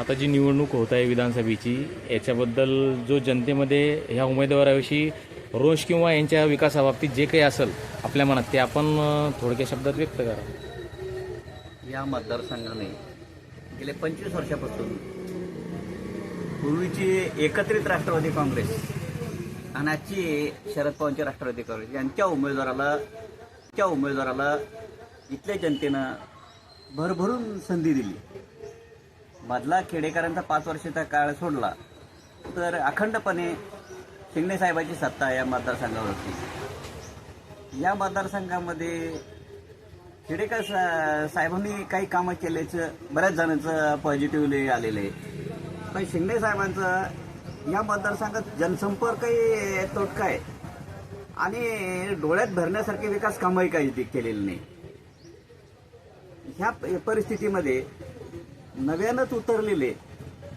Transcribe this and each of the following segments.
आता जी निवडणूक होत आहे विधानसभेची याच्याबद्दल जो जनतेमध्ये ह्या उमेदवाराविषयी रोष किंवा यांच्या विकासाबाबतीत जे काही असेल आपल्या मनात ते आपण थोडक्या शब्दात व्यक्त करा. या मतदारसंघाने गेल्या पंचवीस वर्षापासून पूर्वीची एकत्रित राष्ट्रवादी काँग्रेस आणि आजची शरद पवारची राष्ट्रवादी काँग्रेस यांच्या उमेदवाराला त्या उमेदवाराला इथल्या जनतेनं भरभरून संधी दिली. मधला खेडेकरांचा पाच वर्षाचा काळ सोडला तर अखंडपणे शिंगणे साहेबांची सत्ता या मतदारसंघावरती. या मतदारसंघामध्ये खेडेकर सा- साहेबांनी काही कामं केल्याचं बऱ्याच जणांचं पॉझिटिव्हली आलेलं आहे. पण शिंगणे साहेबांचं या मतदारसंघात जनसंपर्कही तोटका आहे. आणि डोळ्यात भरण्यासारखे विकास कामही काही केलेली केलेले नाही. ह्या परिस्थितीमध्ये नव्यानंच उतरलेले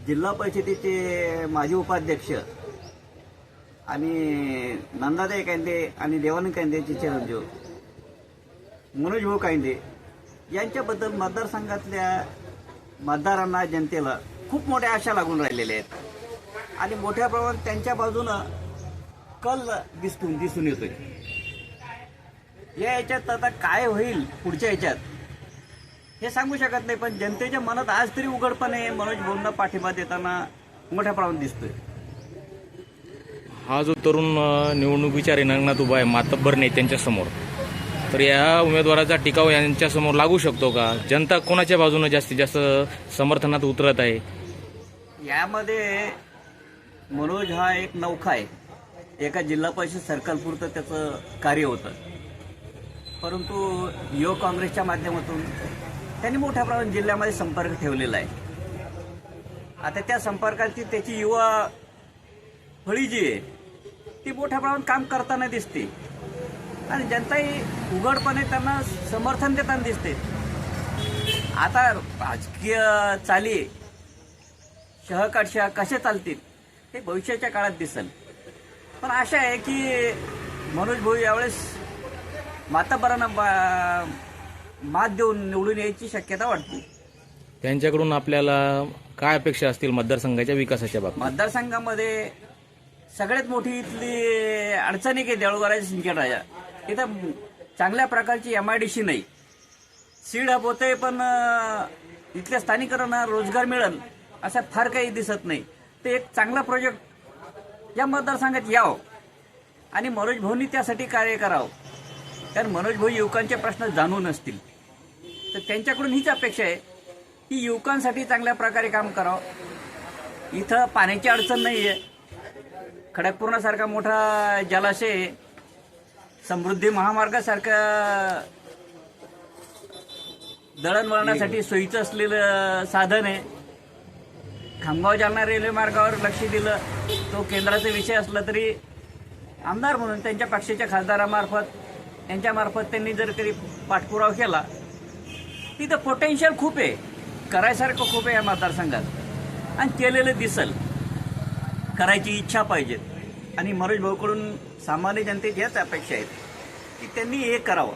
जिल्हा परिषदेचे माजी उपाध्यक्ष आणि नंदादाई कांदे आणि देवानंद कांदेचे चिरंजीव मनोज भाऊ कांदे यांच्याबद्दल मतदारसंघातल्या मतदारांना जनतेला खूप मोठ्या आशा लागून राहिलेल्या आहेत. आणि मोठ्या प्रमाणात त्यांच्या बाजूनं कल दिसून दिसून येतोय. या याच्यात आता काय होईल पुढच्या याच्यात? हे सांगू शकत नाही पण जनतेच्या मनात आज तरी उघडपणे मनोज भाऊंना पाठिंबा देताना मोठ्या प्रमाणात दिसतोय. हा जो तरुण निवडणुकीच्या रिंगणात उभा आहे मातब्बर नेत्यांच्या समोर. तर या उमेदवाराचा टिकाव यांच्यासमोर लागू शकतो का? जनता कोणाच्या बाजूने जास्तीत जास्त समर्थनात उतरत आहे? यामध्ये मनोज हा एक नौखा आहे. एका जिल्हा परिषद सर्कलपुरतं त्याचं कार्य होतं. परंतु युवक काँग्रेसच्या माध्यमातून त्यांनी मोठ्या प्रमाणात जिल्ह्यामध्ये संपर्क ठेवलेला आहे. आता त्या संपर्काची त्याची युवा फळी जी आहे ती मोठ्या प्रमाणात काम करताना दिसते. आणि जनताही उघडपणे त्यांना समर्थन देताना दिसते. आता राजकीय चाली शहकाटशा कशा चालतील हे भविष्याच्या काळात दिसेल. पण आशा आहे की मनोज भाऊ यावेळेस माताबरांना बा- मात देऊन निवडून यायची शक्यता वाटते. त्यांच्याकडून आपल्याला काय अपेक्षा असतील मतदारसंघाच्या विकासाच्या बाबतीत? मतदारसंघामध्ये सगळ्यात मोठी इथली अडचण आहे की देऊळगाराच्या राजा. इथं चांगल्या प्रकारची एम आय डी सी नाही. सीड हब होते पण इथल्या स्थानिकांना रोजगार मिळेल असं फार काही दिसत नाही. ते एक चांगला प्रोजेक्ट या मतदारसंघात यावं आणि मनोज भाऊंनी त्यासाठी कार्य करावं. कारण मनोज भाऊ युवकांचे प्रश्न जाणून असतील. तर त्यांच्याकडून हीच अपेक्षा आहे की युवकांसाठी चांगल्या प्रकारे काम करावं. इथं पाण्याची अडचण नाही आहे खडकपूर्णासारखा मोठा जलाशय समृद्धी महामार्गासारखा दळणवळणासाठी सोयीचं असलेलं साधन आहे. खामगाव जालना रेल्वे मार्गावर लक्ष दिलं तो केंद्राचा विषय असला तरी आमदार म्हणून त्यांच्या पक्षाच्या खासदारामार्फत त्यांच्यामार्फत त्यांनी जर कधी पाठपुरावा केला तिथं पोटेन्शियल खूप आहे. करायसारखं खूप आहे या मतदारसंघात. आणि केलेलं दिसल. करायची इच्छा पाहिजे. आणि मनोज भाऊकडून सामान्य जनतेत याच अपेक्षा आहेत की त्यांनी हे करावं.